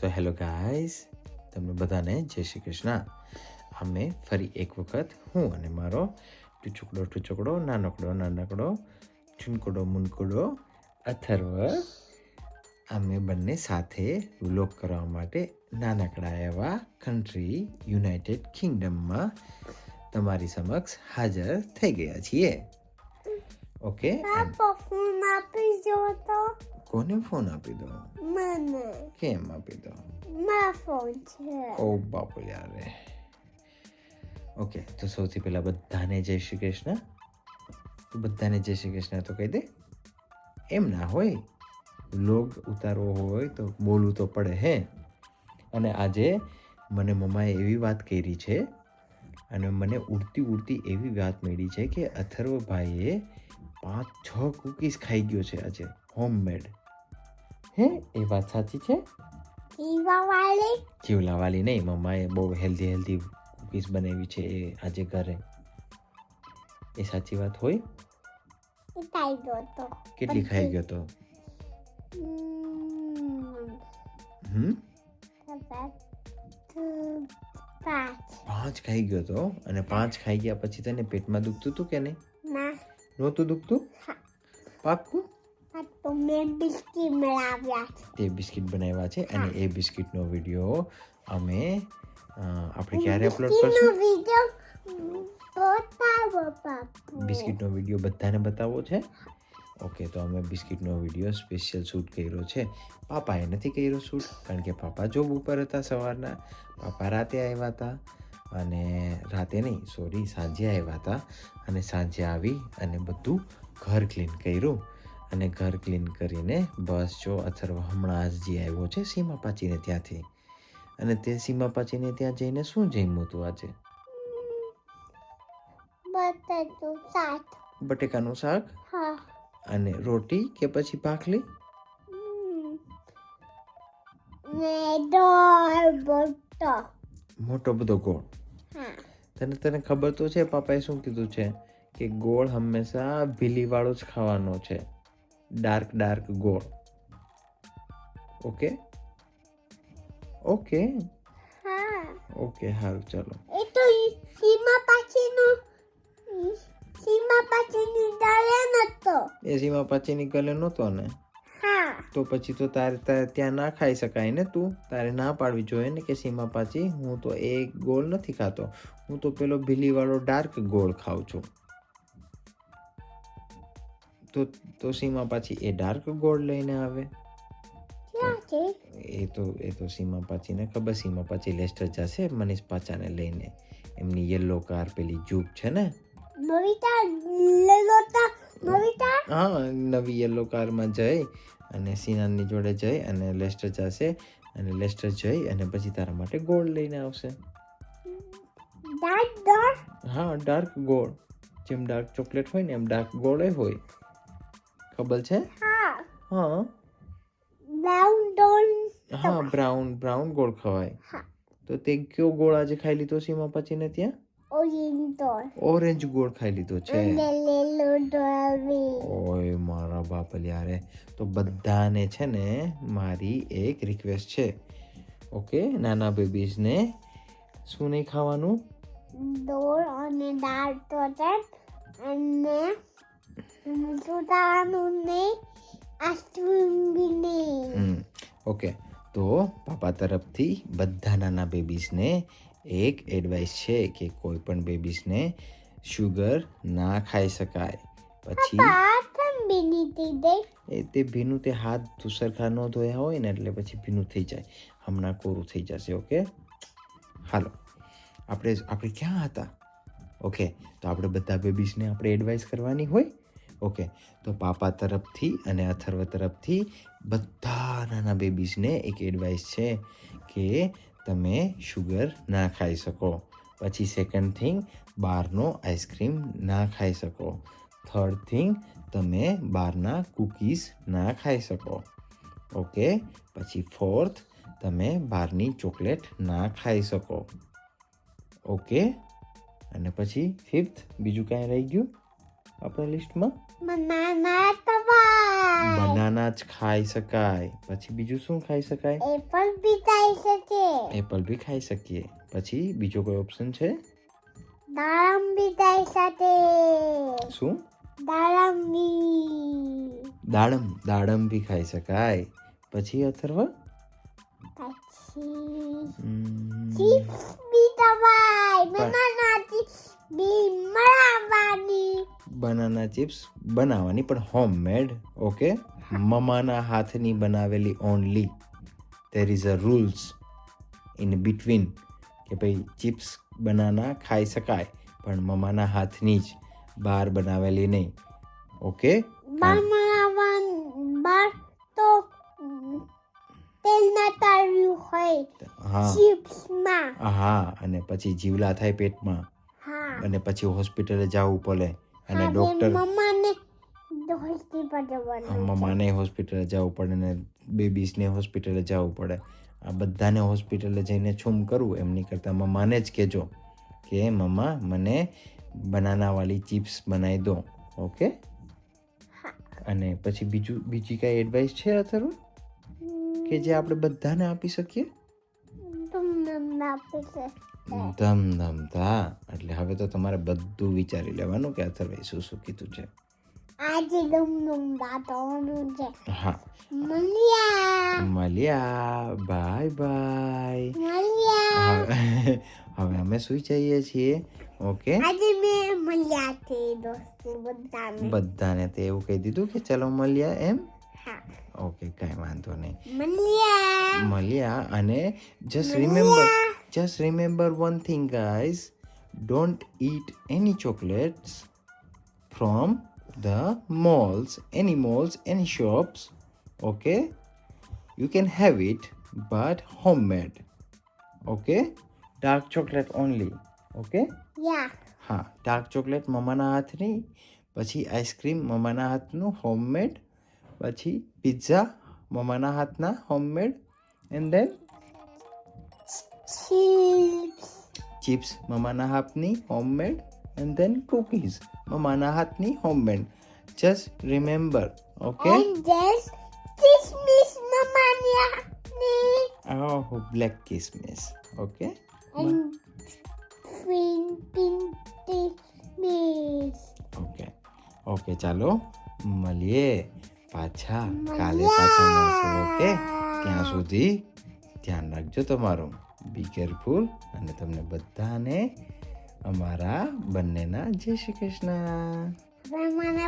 So hello guys તમને બધાને જય શ્રી કૃષ્ણ. અમે ફરી એક વખત હું અને મારો ટુચુકડો ટુચુકડો નાનકડો નાનકડો ચુનકડો મુનકડો અથર્વ અમે બંને સાથે વ્લોગ કરવા માટે નાનકડા એવા કન્ટ્રી યુનાઇટેડ કિંગડમમાં તમારી સમક્ષ હાજર થઈ ગયા છીએ. ઓકે કોને ફોન આપી દો મને કેમ આપી દો મારા ફોન છે ઓ બાપુ યારે ઓકે તો સૌથી પહેલા બધાને જય શ્રી કૃષ્ણ તો બધાને જય શ્રી કૃષ્ણ તો કહી દે એમ ના હોય લોગ ઉતારવો હોય તો બોલવું તો પડે હે અને આજે મને મમ્માએ એવી વાત કરી છે અને મને ઉડતી ઉડતી એવી વાત મળી છે કે અથર્વભાઈએ પાંચ છ કુકીઝ ખાઈ ગયો છે આજે હોમમેડ હે એ વાત સાચી છે? દીવા જીવલાવાળી નહીં મમ્માએ બહુ હેલ્ધી હેલ્ધી કૂકીઝ બનાવી છે એ આજે ઘરે. એ સાચી વાત હોય? ખાઈ ગયો તો કેટલી ખાઈ ગયો તો હમ, પાંચ. ખાઈ ગયો તો અને પાંચ ખાઈ ગયા પછી તને પેટમાં દુખતું હતું કે નહીં? નહોતું દુખતું. પાક્કું? તો મેં બિસ્કીટ છે તે બિસ્કિટ બનાવ્યા છે અને એ બિસ્કિટનો વીડિયો અમે આપણે ક્યારે અપલોડ કરશું? બિસ્કિટનો વીડિયો બધાને બતાવવો છે? ઓકે તો અમે બિસ્કિટનો વીડિયો સ્પેશિયલ શૂટ કર્યો છે. પાપાએ નથી કર્યો શૂટ કારણ કે પાપા જોબ ઉપર હતા સવારના. પાપા રાતે આવ્યા હતા અને રાતે નહીં સોરી સાંજે આવ્યા હતા. અને સાંજે આવી અને બધું ઘર ક્લીન કર્યું. અને ઘર ક્લીન કરીને બસ જો અથર્વ હમણાં જ જે આવ્યો છે સીમા પાચીને ત્યાંથી. અને તે સીમા પાચીને ત્યાં જઈને શું જમ્યું હતું આજે? બટેકાનું શાક. અને રોટી કે પછી ભાખલી મોટો. બધો ગોળ. તને તને ખબર તો છે પાપાએ શું કીધું છે? કે ગોળ હંમેશા ભીલીવાળો જ ખાવાનો છે. ડાર્ક ડાર્ક ગોળ ઓકે ઓકે ઓકે સારું ચાલો. એ તો સીમા પાછીનું સીમા પાછીની ડાળે નતો. એ સીમા પાછીની ગલે નહોતો ને? હા. તો પછી તો તારે તારે ત્યાં ના ખાઈ શકાય ને તું? તારે ના પાડવી જોઈએ ને કે સીમા પાછી હું તો એ ગોળ નથી ખાતો. હું તો પેલો ભીલીવાળો ડાર્ક ગોળ ખાઉં છું. તો તો સીમા પાછી એ ડાર્ક ગોળ લઈને આવે. એ તો એ તો સીમા પાછીને ખબર સીમા પાછી લેસ્ટર જશે મનીષ પાછાને લઈને. એમની યલો કાર પેલી જૂપ છે ને? હા નવી યલો કારમાં જઈ અને સિનાનની જોડે જઈ અને લેસ્ટર જશે અને લેસ્ટર જઈ અને પછી તારા માટે ગોળ લઈને આવશે. હા ડાર્ક ગોળ જેમ ડાર્ક ચોકલેટ હોય ને એમ ડાર્ક ગોળે હોય. ખબર છે? હા. હા. બ્રાઉન ડોન હા બ્રાઉન બ્રાઉન ગોળ ખવાય. તો તે કયો ગોળ આજે ખાઈ લીધો સીમા પછીને ત્યાં? ઓરેન્જ ગોળ ખાઈ લીધો છે. ઓય મારા બાપ યારે તો બધાને છે ને મારી એક રિક્વેસ્ટ છે. ઓકે નાના બેબીઝને શું નહીં ખાવાનું? ડોર અને દાળ તો અને ઓકે તો પાપા તરફથી બધા નાના બેબીઝને એક એડવાઇસ છે કે કોઈ પણ બેબીઝને શુગર ના ખાઈ શકાય પછી એ તે ભીનું તે હાથ ધુસરખા ન ધોયા હોય ને એટલે પછી ભીનું થઈ જાય। હમણાં કોરું થઈ જશે ઓકે? હાલો આપણે આપણે ક્યાં હતા? ઓકે તો આપણે બધા બેબીઝને આપણે એડવાઇસ કરવાની હોય? ઓકે. તો પાપા તરફથી અને અથર્વ તરફથી બધા નાના બેબીઝને એક એડવાઇસ છે કે તમે શુગર ના ખાઈ શકો. પછી સેકન્ડ થિંગ બહારનો આઈસ્ક્રીમ ના ખાઈ શકો. થર્ડ થિંગ તમે બહારના કૂકીઝ ના ખાઈ શકો. ઓકે. પછી ફોર્થ તમે બહારની ચોકલેટ ના ખાઈ શકો. ઓકે. અને પછી ફિફ્થ બીજું કાંઈ રહી ગયું આપણા લિસ્ટમાં બનાના તવાય બનાના જ ખાઈ શકાય. પછી બીજું શું ખાઈ શકાય? એપલ બી ખાઈ શકીએ એપલ બી ખાઈ શકીએ. પછી બીજો કોઈ ઓપ્શન છે? દાળંબી બી ખાઈ શકે. શું? દાળંબી દાડમ બી ખાઈ શકાય. પછી અથર્વ? પછી ચિપ્સ બી દવાઈ પણ- બનાનાથી બી મળવાની બનાના ચિપ્સ બનાવવાની પણ હોમમેડ ઓકે મમ્માના હાથની બનાવેલી only there is a rules in between કે ભાઈ ચિપ્સ બનાના ખાઈ શકાય પણ મમાના હાથની જ બહાર બનાવેલી નહીં ઓકે હા. હા અને પછી જીવલા થાય પેટમાં. અને પછી હોસ્પિટલે જવું પડે. અને ડૉક્ટર મમ્માને હોસ્પિટલ જવું પડે ને બેબીસને હોસ્પિટલે જવું પડે. આ બધાને હોસ્પિટલે જઈને છૂમ કરવું એમની કરતાં મમ્માને જ કહેજો કે મમ્મા મને બનાનાવાળી ચિપ્સ બનાવી દો. ઓકે અને પછી બીજું બીજી કાંઈ એડવાઇસ છે અથર્વ કે જે આપણે બધાને આપી શકીએ? તમને આપે છે. ધમ ધમ ધા. એટલે હવે તો તમારે બધું વિચારી લેવાનું કે અથર્વે શું શું કીધું છે. આજે ડમ દાંતોનું છે. હા. મળ્યા. મળ્યા. Bye bye. મળ્યા. હવે અમે સુઈ જઈએ છીએ. ઓકે. આજે મે મળ્યા છે દોસ્તી બધાને. બધાને તે એવું કહી દીધું કે ચલો મળ્યા એમ? ઓકે કાંઈ વાંધો નહીં. મળ્યા. મળ્યા અને just remember just remember one thing guys don't eat any chocolates from the malls any malls any shops okay you can have it but homemade okay dark chocolate only okay yeah હા dark chocolate મમ્માના હાથની પછી ice cream મમ્માના હાથનું homemade પછી pizza મમ્માના હાથના homemade and than Chips chips મમ્માના હાથની homemade and then cookies મમ્માના હાથની homemade just remember okay કિસમિસ મમ્માની ની ઓહ બ્લેક કિસમિસ ઓકે એન્ડ ફિન પિન કિસમિસ ઓકે ઓકે ચાલો મળીએ પાછા કાલે પાછા મળશું ઓકે ત્યાં સુધી ધ્યાન રાખજો તમારું બી કેરફુલ અને તમને બધાને અમારા બંનેના જય શ્રી કૃષ્ણ. હવે મને